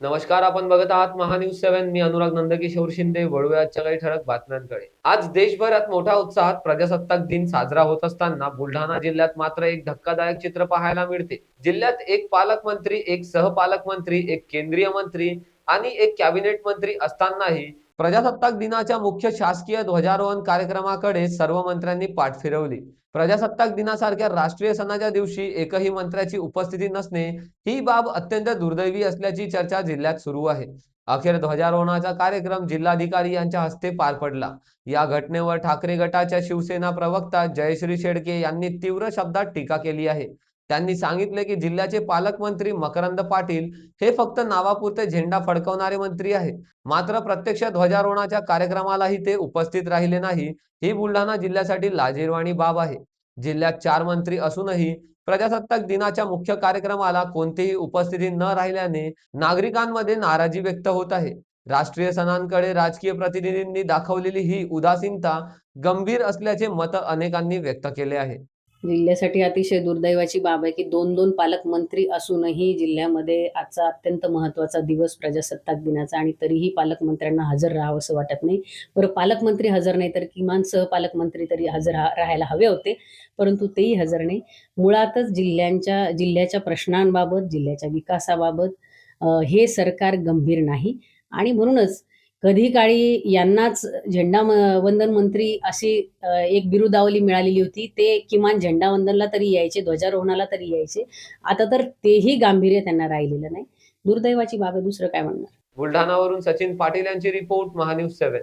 नमस्कार आपण बघत आहात महान्यूज सेव्हन. मी अनुराग नंदकिशोर शिंदे. वळूया आजच्या काही ठळक बातम्यांकडे. आज देशभरात मोठ्या उत्साहात प्रजासत्ताक दिन साजरा होत असताना बुलढाणा जिल्ह्यात मात्र एक धक्कादायक चित्र पाहायला मिळते. जिल्ह्यात एक पालकमंत्री एक सहपालकमंत्री एक केंद्रीय मंत्री आणि एक कॅबिनेट मंत्री असतानाही प्रजासत्ताक दिनाच्या मुख्य शासकीय ध्वजारोहण कार्यक्रमाकडे सर्व मंत्र्यांनी पाठ फिरवली. प्रजासत्ताक दिनासारख्या राष्ट्रीय सणाच्या दिवशी एकही मंत्र्याची उपस्थिती नसणे ही बाब अत्यंत दुर्दैवी असल्याची चर्चा जिल्ह्यात सुरू आहे. अखेर ध्वजारोहणाचा कार्यक्रम जिल्हाधिकारी यांच्या हस्ते पार पडला. या घटनेवर ठाकरे गटाच्या शिवसेना प्रवक्ता जयश्री शेडके यांनी तीव्र शब्दात टीका केली आहे. त्यांनी सांगितले की जिल्ह्याचे पालकमंत्री मकरंद पाटील हे फक्त नावापुरते झेंडा फडकवणारे मंत्री आहेत. मात्र प्रत्यक्ष ध्वजारोहणाच्या कार्यक्रमालाही ते उपस्थित राहिले नाही. ही बुलढाणा जिल्ह्यासाठी लाजीरवाणी बाब आहे. जिल्ह्यात चार मंत्री असूनही प्रजासत्ताक दिनाच्या मुख्य कार्यक्रमाला कोणतीही उपस्थिती न राहिल्याने नागरिकांमध्ये नाराजी व्यक्त होत आहे. राष्ट्रीय सणांकडे राजकीय प्रतिनिधींनी दाखवलेली ही उदासीनता गंभीर असल्याचे मत अनेकांनी व्यक्त केले आहे. जिल्ह्यासाठी अतिशय दुर्दैवाची बाब आहे की दोन दोन पालकमंत्री असूनही जिल्ह्यामध्ये आजचा अत्यंत महत्त्वाचा दिवस प्रजासत्ताक दिनाचा आणि तरीही पालकमंत्र्यांना हजर राहावं असं वाटत नाही. बरं पालकमंत्री हजर नाही तर किमान सहपालकमंत्री तरी हजर राहायला हवे होते परंतु तेही हजर नाही. मुळातच जिल्ह्यांच्या जिल्ह्याच्या प्रश्नांबाबत जिल्ह्याच्या विकासाबाबत हे सरकार गंभीर नाही. आणि म्हणूनच कधी काळी यांनाच झेंडा वंदन मंत्री अशी एक बिरुदावली मिळालेली होती. ते किमान झेंडा वंदनला तरी यायचे ध्वजारोहणाला तरी यायचे. आता तर तेही गांभीर्य त्यांना राहिलेलं नाही. दुर्दैवाची बाब आहे. दुसरं काय म्हणणार? बुलढाणावरून सचिन पाटील यांची रिपोर्ट महान्यूज सेव्हन.